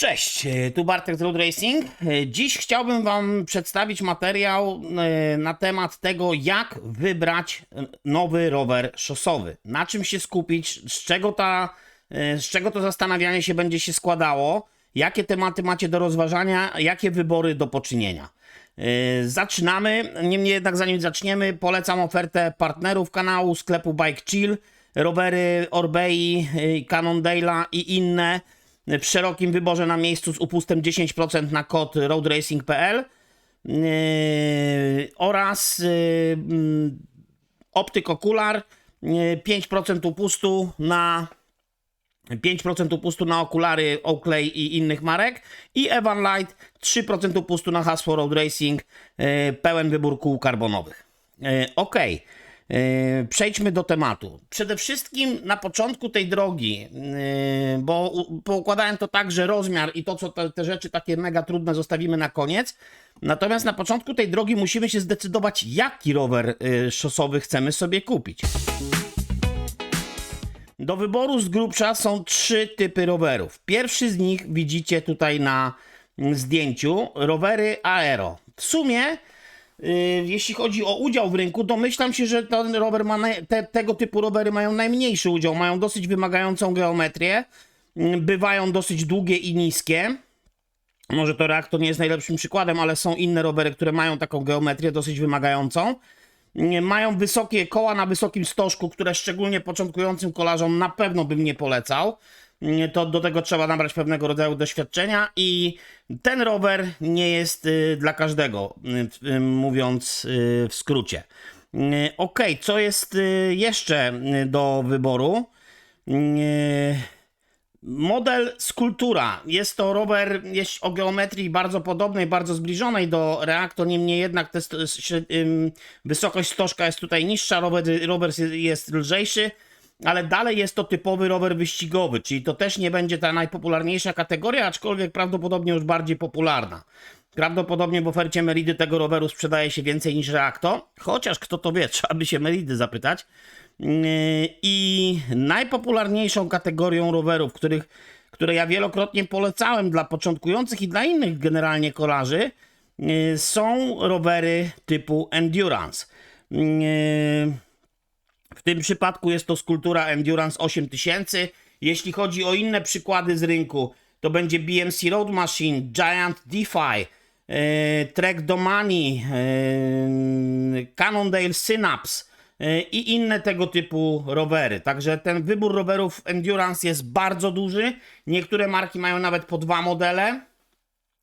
Cześć, e, tu Bartek z Road Racing. E, Dziś chciałbym Wam przedstawić materiał e, na temat tego, jak wybrać nowy rower szosowy. Na czym się skupić, z czego, ta, z czego to zastanawianie się będzie się składało, jakie tematy macie do rozważania, jakie wybory do poczynienia. Zaczynamy. Niemniej jednak, zanim zaczniemy, polecam ofertę partnerów kanału, sklepu Bike Chill, rowery Orbei, Cannondale'a i inne w szerokim wyborze na miejscu z upustem 10% na kod roadracing.pl yy, oraz yy, Optyk Okular yy, 5% upustu na 5% upustu na okulary Oakley i innych marek i Evan Light 3% upustu na hasło Road Racing, yy, pełen wybór kół karbonowych. Yy, Ok, yy, przejdźmy do tematu. Przede wszystkim na początku tej drogi, yy, bo poukładałem to tak, że rozmiar i to, co te, te rzeczy takie mega trudne zostawimy na koniec. Natomiast na początku tej drogi musimy się zdecydować, jaki rower yy, szosowy chcemy sobie kupić. Do wyboru z grubsza są trzy typy rowerów. Pierwszy z nich widzicie tutaj na mm, zdjęciu, rowery aero. W sumie, jeśli chodzi o udział w rynku, domyślam się, że ten rower ma te, tego typu rowery mają najmniejszy udział, mają dosyć wymagającą geometrię, yy, bywają dosyć długie i niskie. Może to Reactor nie jest najlepszym przykładem, ale są inne rowery, które mają taką geometrię dosyć wymagającą. Nie, Mają wysokie koła na wysokim stożku, które szczególnie początkującym kolarzom na pewno bym nie polecał. To do tego trzeba nabrać pewnego rodzaju doświadczenia i ten rower nie jest y, dla każdego, y, y, mówiąc w skrócie. Ok, co jest jeszcze do wyboru? Model Skulptura. Jest to rower jest o geometrii bardzo podobnej, bardzo zbliżonej do Reactor, niemniej jednak te, wysokość stożka jest tutaj niższa, rower, rower jest lżejszy, ale dalej jest to typowy rower wyścigowy, czyli to też nie będzie ta najpopularniejsza kategoria, aczkolwiek prawdopodobnie już bardziej popularna. Prawdopodobnie w ofercie Meridy tego roweru sprzedaje się więcej niż Reacto, chociaż kto to wie, trzeba by się Meridy zapytać. Yy, I najpopularniejszą kategorią rowerów, których, które ja wielokrotnie polecałem dla początkujących i dla innych generalnie kolarzy, yy, są rowery typu Endurance. W tym przypadku jest to skulptura Endurance 8000. Jeśli chodzi o inne przykłady z rynku, to będzie BMC Road Machine, Giant DeFi, e, Trek Domani, e, Cannondale Synapse e, i inne tego typu rowery. Także ten wybór rowerów Endurance jest bardzo duży. Niektóre marki mają nawet po dwa modele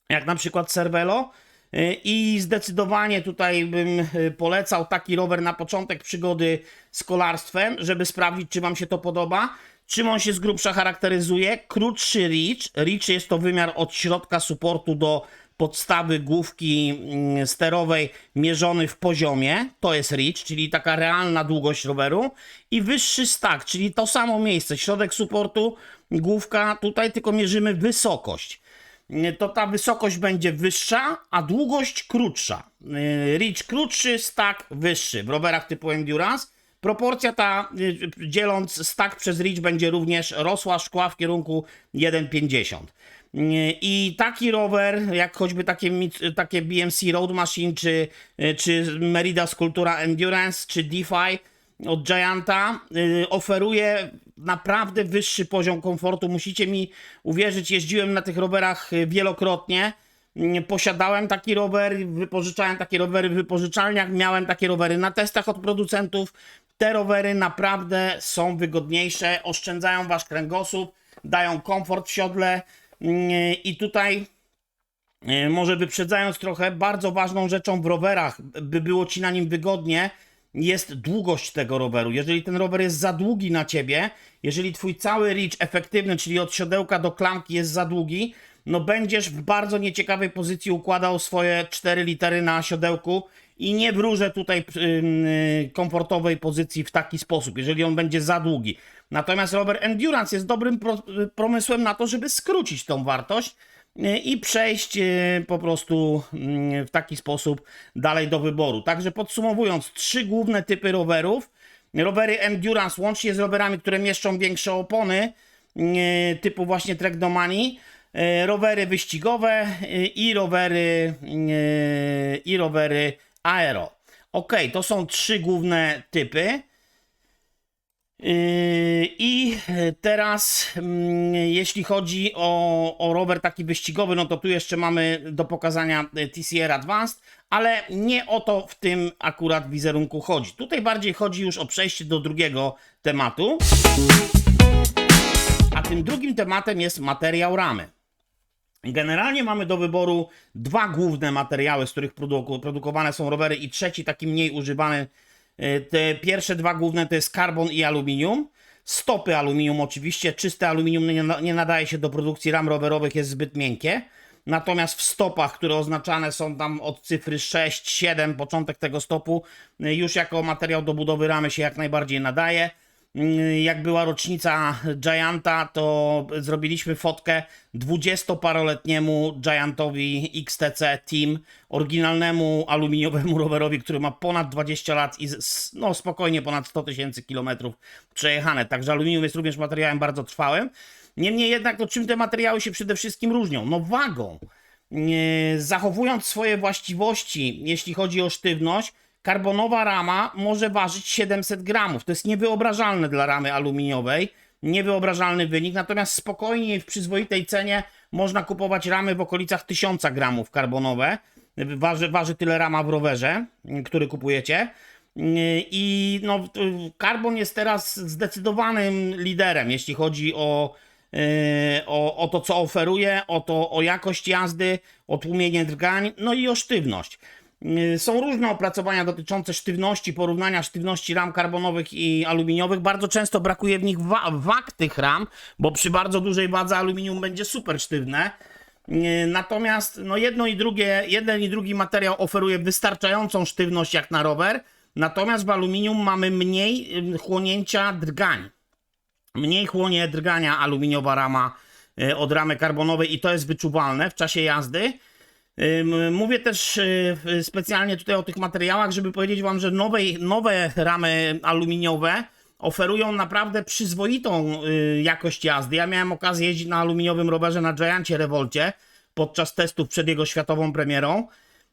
jak na przykład Cervelo. Y, I zdecydowanie tutaj bym y, polecał taki rower na początek przygody z kolarstwem, żeby sprawdzić, czy Wam się to podoba. Czym on się z grubsza charakteryzuje? Krótszy reach. Reach jest to wymiar od środka suportu do podstawy główki mm, sterowej mierzony w poziomie. To jest reach, czyli taka realna długość roweru. I wyższy stack, czyli to samo miejsce. Środek suportu, główka. Tutaj tylko mierzymy wysokość to ta wysokość będzie wyższa, a długość krótsza. Yy, Reach krótszy, stack wyższy w rowerach typu Endurance. Proporcja ta, yy, dzieląc stack przez reach, będzie również rosła szkła w kierunku 1,50. Yy, I taki rower, jak choćby takie, takie BMC Road Machine, czy, czy Merida Sculptura Endurance, czy DeFi, od Gianta y, oferuje naprawdę wyższy poziom komfortu. Musicie mi uwierzyć, jeździłem na tych rowerach y, wielokrotnie. Y, Posiadałem taki rower, wypożyczałem takie rowery w wypożyczalniach, miałem takie rowery na testach od producentów. Te rowery naprawdę są wygodniejsze, oszczędzają wasz kręgosłup, dają komfort w siodle. Y, I tutaj E, może wyprzedzając trochę, bardzo ważną rzeczą w rowerach, by było ci na nim wygodnie, jest długość tego roweru. Jeżeli ten rower jest za długi na ciebie, jeżeli twój cały reach efektywny, czyli od siodełka do klamki jest za długi, no będziesz w bardzo nieciekawej pozycji układał swoje 4 litery na siodełku i nie wróżę tutaj ym, y, komfortowej pozycji w taki sposób, jeżeli on będzie za długi. Natomiast rower Endurance jest dobrym pro, y, pomysłem na to, żeby skrócić tą wartość i przejść e, po prostu mm, w taki sposób dalej do wyboru. Także podsumowując, trzy główne typy rowerów. Rowery Endurance łącznie z rowerami, które mieszczą większe opony, e, typu właśnie Trek Domani, e, rowery wyścigowe e, i rowery, e, i rowery aero. Ok, to są trzy główne typy. Yy, I teraz, mm, jeśli chodzi o, o rower taki wyścigowy, no to tu jeszcze mamy do pokazania y, TCR Advanced, ale nie o to w tym akurat wizerunku chodzi. Tutaj bardziej chodzi już o przejście do drugiego tematu. A tym drugim tematem jest materiał ramy. Generalnie mamy do wyboru dwa główne materiały, z których produ- produkowane są rowery, i trzeci, taki mniej używany. Y, Te pierwsze dwa główne to jest karbon i aluminium. Stopy aluminium, oczywiście. Czyste aluminium nie, nie nadaje się do produkcji ram rowerowych, jest zbyt miękkie. Natomiast w stopach, które oznaczane są tam od cyfry 6, 7, początek tego stopu, y, już jako materiał do budowy ramy się jak najbardziej nadaje. Mm, Jak była rocznica Gianta, to zrobiliśmy fotkę 20-paroletniemu Giantowi XTC Team, oryginalnemu aluminiowemu rowerowi, który ma ponad 20 lat i no, spokojnie ponad 100 tysięcy kilometrów przejechane. Także aluminium jest również materiałem bardzo trwałym. Niemniej jednak, to czym te materiały się przede wszystkim różnią? No wagą. Zachowując swoje właściwości, jeśli chodzi o sztywność, karbonowa rama może ważyć 700 gramów. To jest niewyobrażalne dla ramy aluminiowej. Niewyobrażalny wynik, natomiast spokojnie w przyzwoitej cenie można kupować ramy w okolicach 1000 gramów karbonowe. Waży, waży tyle rama w rowerze, który kupujecie. I no, karbon jest teraz zdecydowanym liderem, jeśli chodzi o, yy, o, o to, co oferuje, o, to, o jakość jazdy, o tłumienie drgań, no i o sztywność. Yy, Są różne opracowania dotyczące sztywności, porównania sztywności ram karbonowych i aluminiowych. Bardzo często brakuje w nich wa- wag tych ram, bo przy bardzo dużej wadze aluminium będzie super sztywne. Yy, Natomiast no jedno i drugie, jeden i drugi materiał oferuje wystarczającą sztywność jak na rower, natomiast w aluminium mamy mniej ym, chłonięcia drgań. Mniej chłonie drgania aluminiowa rama y, od ramy karbonowej i to jest wyczuwalne w czasie jazdy. Mówię też y, specjalnie tutaj o tych materiałach, żeby powiedzieć Wam, że nowe, nowe ramy aluminiowe oferują naprawdę przyzwoitą y, jakość jazdy. Ja miałem okazję jeździć na aluminiowym rowerze na Giancie Revolcie podczas testów przed jego światową premierą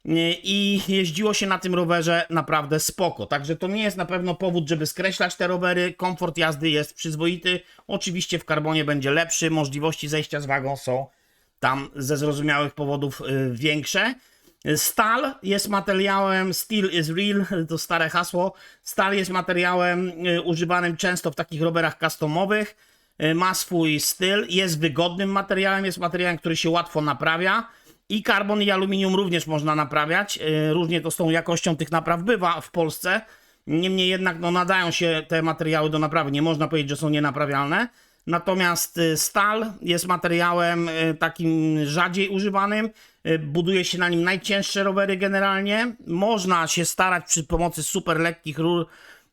y, i jeździło się na tym rowerze naprawdę spoko. Także to nie jest na pewno powód, żeby skreślać te rowery. Komfort jazdy jest przyzwoity. Oczywiście w karbonie będzie lepszy, możliwości zejścia z wagą są tam ze zrozumiałych powodów y, większe. Stal jest materiałem, steel is real, to stare hasło. Stal jest materiałem y, używanym często w takich rowerach customowych. Y, Ma swój styl, jest wygodnym materiałem, jest materiałem, który się łatwo naprawia. I karbon i aluminium również można naprawiać. Różnie to z tą jakością tych napraw bywa w Polsce. Niemniej jednak no, nadają się te materiały do naprawy. Nie można powiedzieć, że są nienaprawialne. Natomiast y, stal jest materiałem y, takim rzadziej używanym. Y, Buduje się na nim najcięższe rowery generalnie. Można się starać przy pomocy super lekkich rur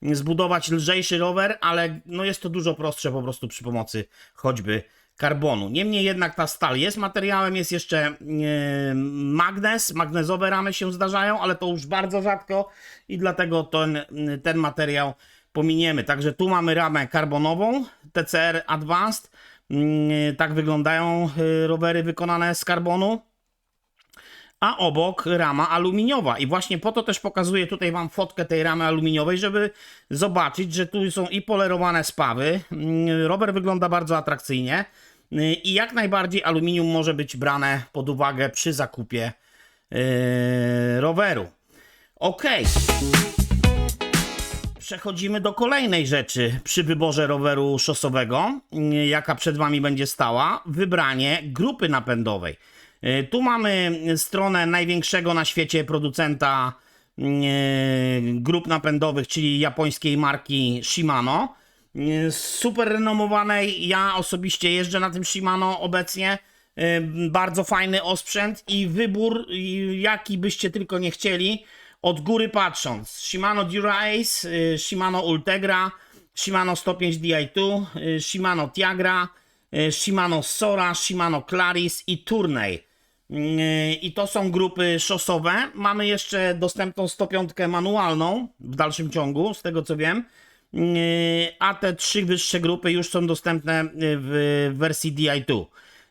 y, zbudować lżejszy rower, ale no jest to dużo prostsze po prostu przy pomocy choćby karbonu. Niemniej jednak ta stal jest materiałem, jest jeszcze magnes, magnezowe ramy się zdarzają, ale to już bardzo rzadko i dlatego ten, ten materiał pominiemy. Także tu mamy ramę karbonową, TCR Advanced. Mm, Tak wyglądają e, rowery wykonane z karbonu a obok rama aluminiowa. I właśnie po to też pokazuję tutaj Wam fotkę tej ramy aluminiowej, żeby zobaczyć, że tu są i polerowane spawy. Mm, Rower wygląda bardzo atrakcyjnie y, i jak najbardziej aluminium może być brane pod uwagę przy zakupie yy, roweru. Ok. Przechodzimy do kolejnej rzeczy przy wyborze roweru szosowego, yy, jaka przed Wami będzie stała. Wybranie grupy napędowej. Yy, Tu mamy stronę największego na świecie producenta yy, grup napędowych, czyli japońskiej marki Shimano. Super renomowanej. Ja osobiście jeżdżę na tym Shimano obecnie. Bardzo fajny osprzęt i wybór, jaki byście tylko nie chcieli. Od góry patrząc, Shimano Dura-Ace, yy, Shimano Ultegra, Shimano 105 Di2, yy, Shimano Tiagra, yy, Shimano Sora, Shimano Claris i Tourney. Yy, I to są grupy szosowe. Mamy jeszcze dostępną 105 manualną w dalszym ciągu, z tego co wiem. A te trzy wyższe grupy już są dostępne w wersji DI2.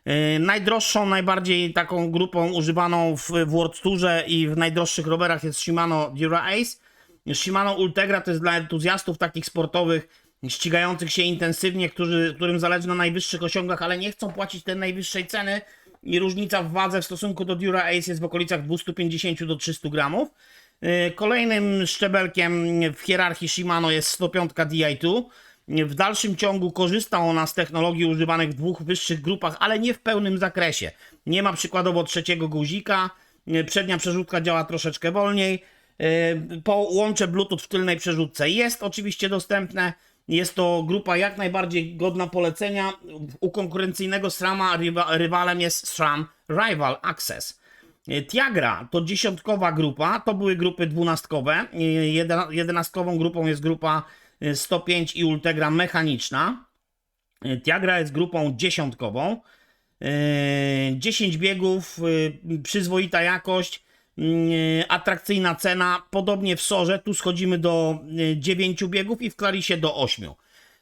Yy, Najdroższą, najbardziej taką grupą używaną w, World Tourze i w najdroższych rowerach jest Shimano Dura Ace. Shimano Ultegra to jest dla entuzjastów takich sportowych, ścigających się intensywnie, którzy, którym zależy na najwyższych osiągach, ale nie chcą płacić tej najwyższej ceny i różnica w wadze w stosunku do Dura Ace jest w okolicach 250 do 300 gramów. Yy, Kolejnym szczebelkiem w hierarchii Shimano jest 105 Di2. W dalszym ciągu korzysta ona z technologii używanych w dwóch wyższych grupach, ale nie w pełnym zakresie. Nie ma przykładowo trzeciego guzika, przednia przerzutka działa troszeczkę wolniej. Yy, Po łącze Bluetooth w tylnej przerzutce jest oczywiście dostępne. Jest to grupa jak najbardziej godna polecenia. U konkurencyjnego SRAMa rywa, rywalem jest SRAM Rival Access. E, Tiagra to dziesiątkowa grupa, to były grupy dwunastkowe. E, jeden- Jedenastkową grupą jest grupa e, 105 i Ultegra mechaniczna. E, Tiagra jest grupą dziesiątkową. E, 10 biegów, e, przyzwoita jakość, e, atrakcyjna cena. Podobnie w Sorze, tu schodzimy do 9 biegów i w Clarisie do 8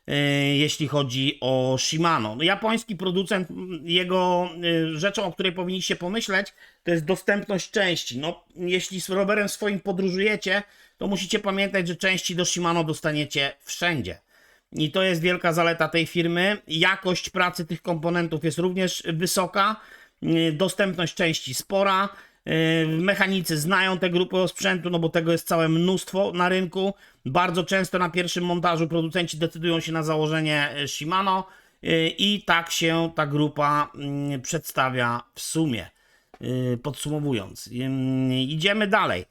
e, jeśli chodzi o Shimano. No, japoński producent, jego e, rzeczą, o której powinniście pomyśleć, to jest dostępność części. No, jeśli z rowerem swoim podróżujecie, to musicie pamiętać, że części do Shimano dostaniecie wszędzie. I to jest wielka zaleta tej firmy. Jakość pracy tych komponentów jest również wysoka, dostępność części spora. Yy, Mechanicy znają te grupy sprzętu, no bo tego jest całe mnóstwo na rynku. Bardzo często na pierwszym montażu producenci decydują się na założenie yy, Shimano yy, i tak się ta grupa przedstawia w sumie. Podsumowując, idziemy dalej.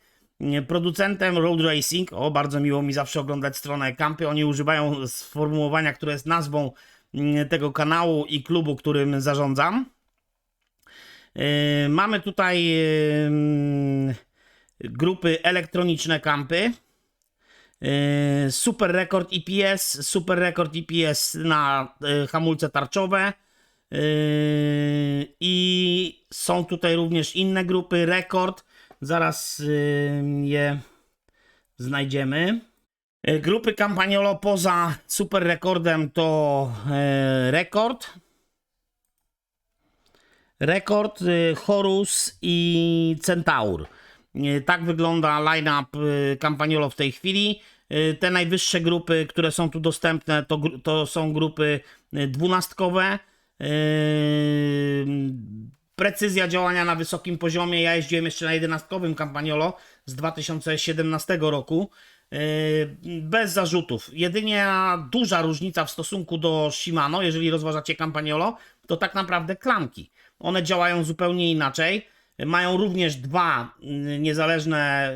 Producentem Road Racing, o bardzo miło mi zawsze oglądać stronę Kampy, oni używają sformułowania, które jest nazwą yy, tego kanału i klubu, którym zarządzam. Yy, Mamy tutaj yy, grupy elektroniczne kampy. Yy, Super Rekord EPS, Super Rekord EPS na hamulce tarczowe. I są tutaj również inne grupy. Rekord, zaraz je znajdziemy. Yy, Grupy Campagnolo poza super rekordem to yy, rekord. Rekord, y, Horus i Centaur. Y, Tak wygląda line-up y, Campagnolo w tej chwili. Te najwyższe grupy, które są tu dostępne, to, to są grupy y, dwunastkowe. Precyzja działania na wysokim poziomie. Ja jeździłem jeszcze na jedenastkowym Campagnolo z 2017 roku. Yy, Bez zarzutów. Jedynie duża różnica w stosunku do Shimano, jeżeli rozważacie Campagnolo, to tak naprawdę klamki. One działają zupełnie inaczej. Mają również dwa yy, niezależne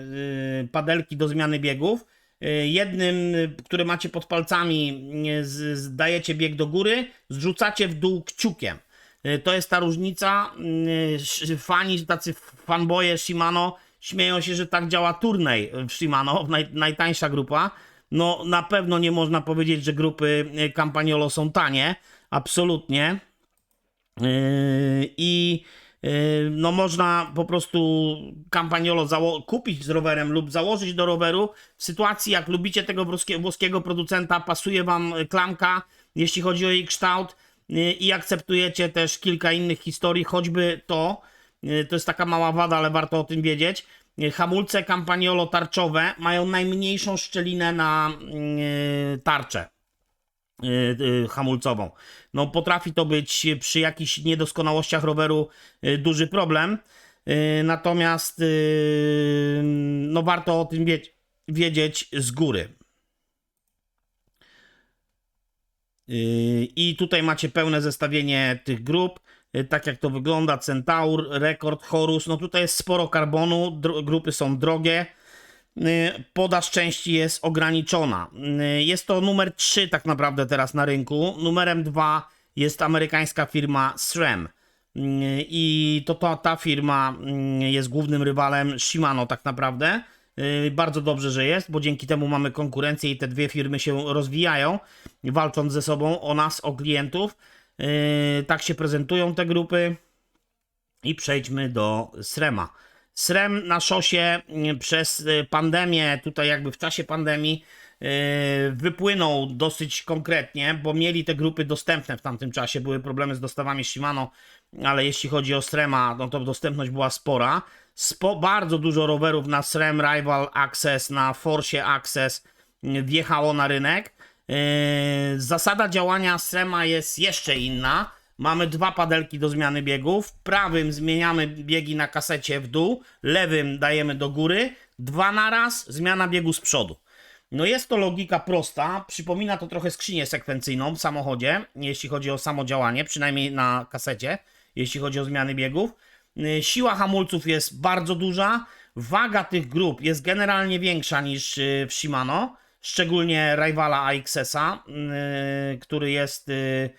yy, padelki do zmiany biegów. Jednym, który macie pod palcami, dajecie bieg do góry, zrzucacie w dół kciukiem. Y, To jest ta różnica. Y, sz- Fani, tacy fanboye Shimano śmieją się, że tak działa turniej w Shimano, naj, najtańsza grupa. No na pewno nie można powiedzieć, że grupy y, Campagnolo są tanie. Absolutnie. I no można po prostu Campagnolo kupić z rowerem lub założyć do roweru. W sytuacji jak lubicie tego włoskie- włoskiego producenta, pasuje wam klamka, jeśli chodzi o jej kształt i akceptujecie też kilka innych historii, choćby to, yy, to jest taka mała wada, ale warto o tym wiedzieć. Yy, Hamulce Campagnolo tarczowe mają najmniejszą szczelinę na tarczę y, y, hamulcową. No potrafi to być przy jakichś niedoskonałościach roweru y, duży problem. Y, Natomiast y, no warto o tym wie- wiedzieć z góry. I tutaj macie pełne zestawienie tych grup. Y, Tak jak to wygląda, Centaur, Rekord, Horus. No tutaj jest sporo karbonu, grupy są drogie. Y, Podaż części jest ograniczona. Jest to numer 3 tak naprawdę teraz na rynku. Numerem 2 jest amerykańska firma SRAM. I to, to ta firma jest głównym rywalem Shimano tak naprawdę. Y, Bardzo dobrze, że jest, bo dzięki temu mamy konkurencję i te dwie firmy się rozwijają, walcząc ze sobą o nas, o klientów. Y, Tak się prezentują te grupy. I przejdźmy do Srema. Srem na szosie mm, przez pandemię, tutaj jakby w czasie pandemii, wypłynął dosyć konkretnie, bo mieli te grupy dostępne w tamtym czasie. Były problemy z dostawami Shimano, ale jeśli chodzi o Srema, no to dostępność była spora. Spo, bardzo dużo rowerów na Srem Rival Access, na Force Access wjechało na rynek. Yy, Zasada działania Srema jest jeszcze inna. Mamy dwa padelki do zmiany biegów. Prawym zmieniamy biegi na kasecie w dół, lewym dajemy do góry. Dwa na raz, zmiana biegu z przodu. No jest to logika prosta. Przypomina to trochę skrzynię sekwencyjną w samochodzie, jeśli chodzi o samo działanie, przynajmniej na kasecie, jeśli chodzi o zmiany biegów. Yy, Siła hamulców jest bardzo duża. Waga tych grup jest generalnie większa niż yy, w Shimano szczególnie Rivala AXS-a, yy, który jest yy,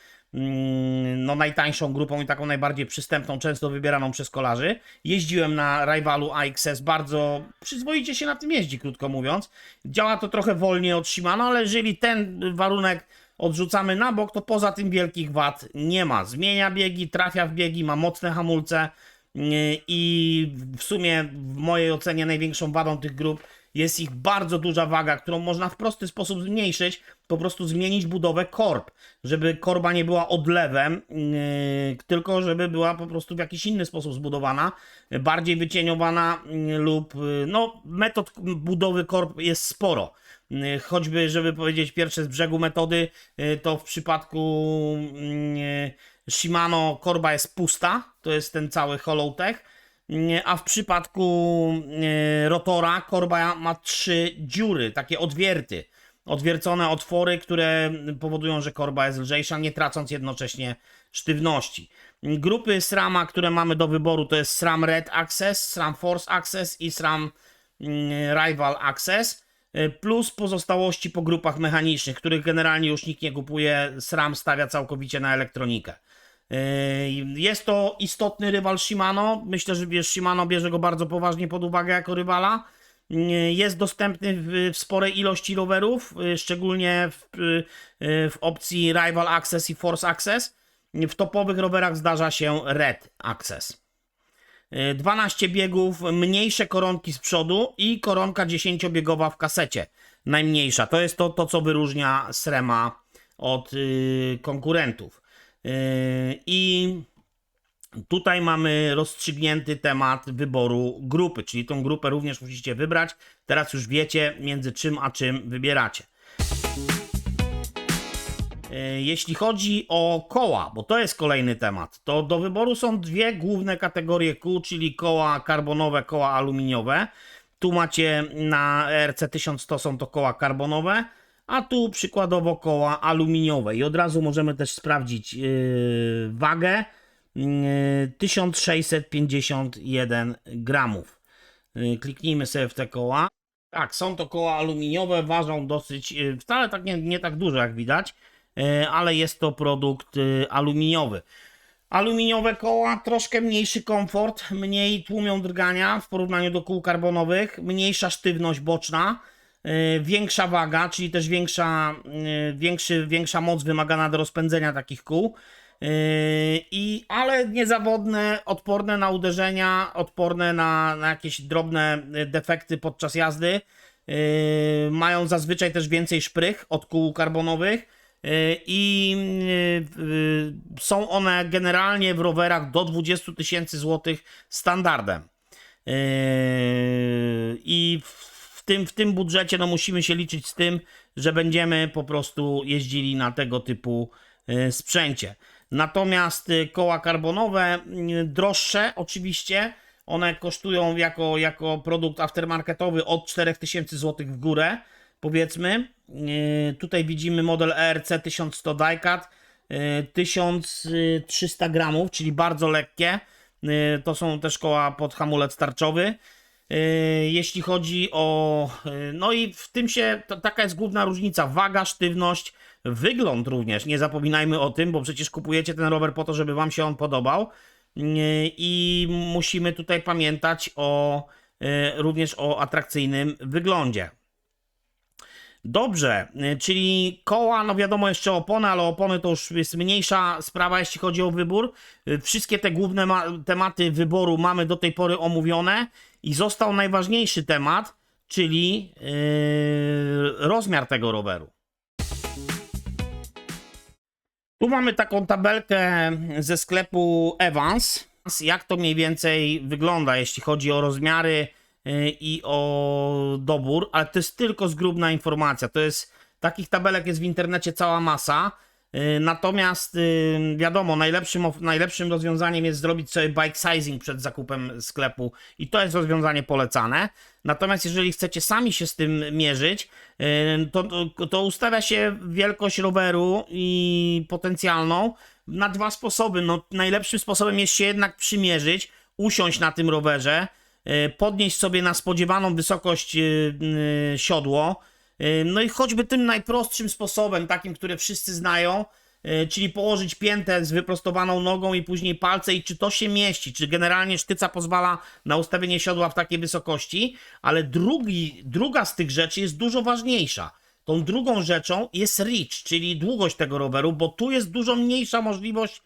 no, najtańszą grupą i taką najbardziej przystępną, często wybieraną przez kolarzy. Jeździłem na Rivalu AXS, bardzo przyzwoicie się na tym jeździ, krótko mówiąc. Działa to trochę wolniej od Shimano, ale jeżeli ten warunek odrzucamy na bok, to poza tym wielkich wad nie ma. Zmienia biegi, trafia w biegi, ma mocne hamulce i w sumie w mojej ocenie największą wadą tych grup jest ich bardzo duża waga, którą można w prosty sposób zmniejszyć, po prostu zmienić budowę korb, żeby korba nie była odlewem, yy, tylko żeby była po prostu w jakiś inny sposób zbudowana, bardziej wycieniowana yy, lub yy, no metod budowy korb jest sporo. Yy, Choćby, żeby powiedzieć pierwsze z brzegu metody, yy, to w przypadku yy, Shimano korba jest pusta, to jest ten cały hollow tech, nie, a w przypadku e, rotora korba ma trzy dziury, takie odwierty. Odwiercone otwory, które powodują, że korba jest lżejsza, nie tracąc jednocześnie sztywności. Grupy SRAMa, które mamy do wyboru, to jest SRAM Red Access, SRAM Force Access i SRAM mm, Rival Access, plus pozostałości po grupach mechanicznych, których generalnie już nikt nie kupuje. SRAM stawia całkowicie na elektronikę. Yy, Jest to istotny rywal Shimano. Myślę, że Shimano bierze go bardzo poważnie pod uwagę jako rywala. Yy, Jest dostępny w, sporej ilości rowerów, szczególnie w, w opcji Rival Access i Force Access. W topowych rowerach zdarza się Red Access. Yy, 12 biegów, mniejsze koronki z przodu i koronka 10-biegowa w kasecie. Najmniejsza. To jest to, to co wyróżnia Srema od yy, konkurentów. Yy, I tutaj mamy rozstrzygnięty temat wyboru grupy, czyli tą grupę również musicie wybrać. Teraz już wiecie, między czym a czym wybieracie. Yy, Jeśli chodzi o koła, bo to jest kolejny temat, to do wyboru są dwie główne kategorie kół, czyli koła karbonowe, koła aluminiowe. Tu macie na RC 1100 są to koła karbonowe, a tu przykładowo koła aluminiowe. I od razu możemy też sprawdzić yy, wagę. Yy, 1651 gramów. Yy, kliknijmy sobie w te koła. Tak, są to koła aluminiowe, ważą dosyć, wcale tak nie, nie tak dużo jak widać, ale jest to produkt yy, aluminiowy. Aluminiowe koła, troszkę mniejszy komfort, mniej tłumią drgania w porównaniu do kół karbonowych, mniejsza sztywność boczna, yy, większa waga, czyli też większa, większy, większa moc wymagana do rozpędzenia takich kół. I, ale niezawodne, odporne na uderzenia, odporne na, na jakieś drobne defekty podczas jazdy. Mają zazwyczaj też więcej szprych od kół karbonowych. Yy, I yy, yy, są one generalnie w rowerach do 20 tysięcy złotych standardem. I w tym, w tym budżecie no, musimy się liczyć z tym, że będziemy po prostu jeździli na tego typu sprzęcie. Natomiast koła karbonowe y, droższe oczywiście, one kosztują jako, jako produkt aftermarketowy od 4000 zł w górę, powiedzmy. Yy, Tutaj widzimy model ERC 1100 Diecat, yy, 1300 gramów, czyli bardzo lekkie. Yy, To są też koła pod hamulec tarczowy. Yy, Jeśli chodzi o. No i w tym się. To, taka jest główna różnica. Waga, sztywność, wygląd również. Nie zapominajmy o tym, bo przecież kupujecie ten rower po to, żeby Wam się on podobał. I musimy tutaj pamiętać o, również o atrakcyjnym wyglądzie. Dobrze, y, czyli koła, no wiadomo jeszcze opony, ale opony to już jest mniejsza sprawa, jeśli chodzi o wybór. Y, Wszystkie te główne ma- tematy wyboru mamy do tej pory omówione i został najważniejszy temat, czyli yy, rozmiar tego roweru. Tu mamy taką tabelkę ze sklepu Evans, jak to mniej więcej wygląda, jeśli chodzi o rozmiary i o dobór, ale to jest tylko zgrubna informacja. To jest takich tabelek jest w internecie cała masa. Yy, Natomiast yy, wiadomo, najlepszym, najlepszym rozwiązaniem jest zrobić sobie bike sizing przed zakupem sklepu i to jest rozwiązanie polecane. Natomiast jeżeli chcecie sami się z tym mierzyć, to, to, ustawia się wielkość roweru i potencjalną na dwa sposoby. No, najlepszym sposobem jest się jednak przymierzyć, usiąść na tym rowerze, podnieść sobie na spodziewaną wysokość yy, yy, siodło, No i choćby tym najprostszym sposobem, takim, które wszyscy znają, czyli położyć piętę z wyprostowaną nogą i później palce i czy to się mieści, czy generalnie sztyca pozwala na ustawienie siodła w takiej wysokości, ale drugi, druga z tych rzeczy jest dużo ważniejsza. Tą drugą rzeczą jest reach, czyli długość tego roweru, bo tu jest dużo mniejsza możliwość,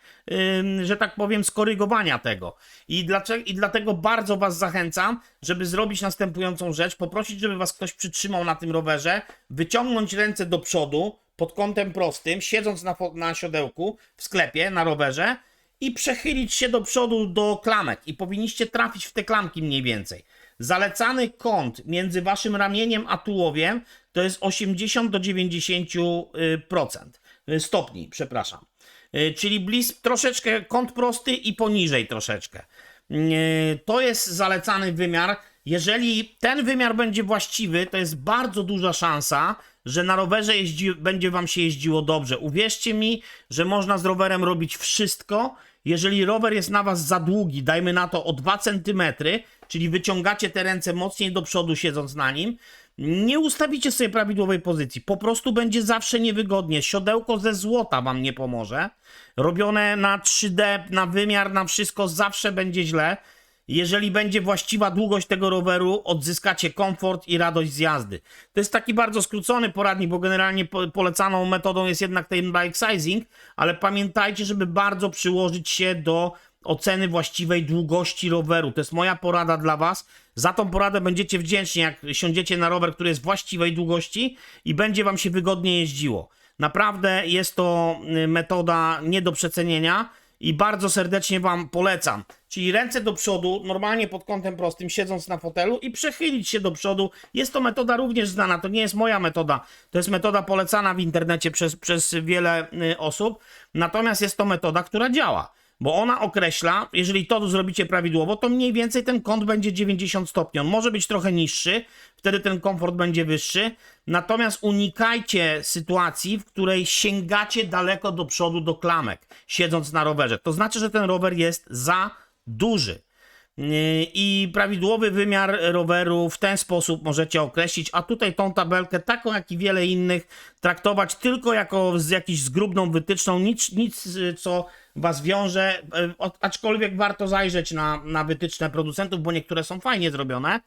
że tak powiem, skorygowania tego. I, dlaczego, I dlatego bardzo Was zachęcam, żeby zrobić następującą rzecz: poprosić, żeby Was ktoś przytrzymał na tym rowerze, wyciągnąć ręce do przodu pod kątem prostym, siedząc na, na siodełku w sklepie, na rowerze i przechylić się do przodu do klamek. I powinniście trafić w te klamki mniej więcej. Zalecany kąt między waszym ramieniem a tułowiem to jest 80 do 90% y, stopni, przepraszam. Y, Czyli blis, troszeczkę kąt prosty i poniżej troszeczkę. Y, To jest zalecany wymiar. Jeżeli ten wymiar będzie właściwy, to jest bardzo duża szansa, że na rowerze jeździ, będzie wam się jeździło dobrze. Uwierzcie mi, że można z rowerem robić wszystko. Jeżeli rower jest na was za długi, dajmy na to o 2 cm, czyli wyciągacie te ręce mocniej do przodu siedząc na nim, nie ustawicie sobie prawidłowej pozycji. Po prostu będzie zawsze niewygodnie. Siodełko ze złota wam nie pomoże. Robione na 3D, na wymiar, na wszystko zawsze będzie źle. Jeżeli będzie właściwa długość tego roweru, odzyskacie komfort i radość z jazdy. To jest taki bardzo skrócony poradnik, bo generalnie po, polecaną metodą jest jednak ten bike sizing, ale pamiętajcie, żeby bardzo przyłożyć się do oceny właściwej długości roweru. To jest moja porada dla Was. Za tą poradę będziecie wdzięczni, jak siądziecie na rower, który jest właściwej długości i będzie Wam się wygodnie jeździło. Naprawdę jest to y, metoda nie do przecenienia i bardzo serdecznie Wam polecam. Czyli ręce do przodu, normalnie pod kątem prostym, siedząc na fotelu i przechylić się do przodu. Jest to metoda również znana, to nie jest moja metoda. To jest metoda polecana w internecie przez, przez wiele y, osób. Natomiast jest to metoda, która działa. Bo ona określa, jeżeli to zrobicie prawidłowo, to mniej więcej ten kąt będzie 90 stopni. On może być trochę niższy, wtedy ten komfort będzie wyższy. Natomiast unikajcie sytuacji, w której sięgacie daleko do przodu do klamek, siedząc na rowerze. To znaczy, że ten rower jest za duży. I prawidłowy wymiar roweru w ten sposób możecie określić, a tutaj tą tabelkę, taką jak i wiele innych, traktować tylko jako z jakąś zgrubną wytyczną, nic, nic co was wiąże, o- aczkolwiek warto zajrzeć na, na wytyczne producentów, bo niektóre są fajnie zrobione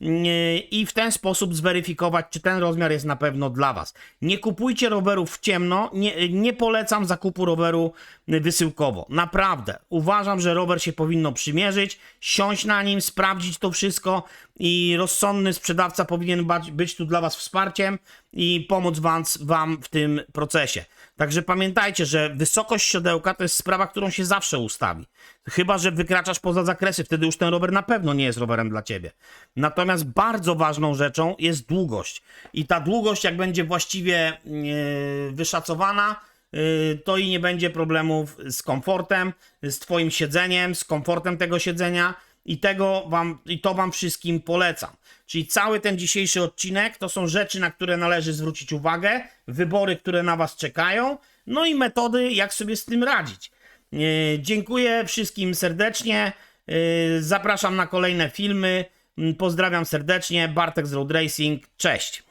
Yy, i w ten sposób zweryfikować, czy ten rozmiar jest na pewno dla Was. Nie kupujcie rowerów w ciemno, nie, nie polecam zakupu roweru wysyłkowo. Naprawdę. Uważam, że rower się powinno przymierzyć, siąść na nim, sprawdzić to wszystko i rozsądny sprzedawca powinien być tu dla Was wsparciem i pomóc wam, wam w tym procesie. Także pamiętajcie, że wysokość siodełka to jest sprawa, którą się zawsze ustawi. Chyba, że wykraczasz poza zakresy, wtedy już ten rower na pewno nie jest rowerem dla ciebie. Natomiast bardzo ważną rzeczą jest długość. I ta długość, jak będzie właściwie yy, wyszacowana, yy, to i nie będzie problemów z komfortem, z twoim siedzeniem, z komfortem tego siedzenia. I, tego wam, I to Wam wszystkim polecam. Czyli cały ten dzisiejszy odcinek to są rzeczy, na które należy zwrócić uwagę, wybory, które na Was czekają, no i metody, jak sobie z tym radzić. E, Dziękuję wszystkim serdecznie. E, Zapraszam na kolejne filmy. Pozdrawiam serdecznie. Bartek z Road Racing. Cześć.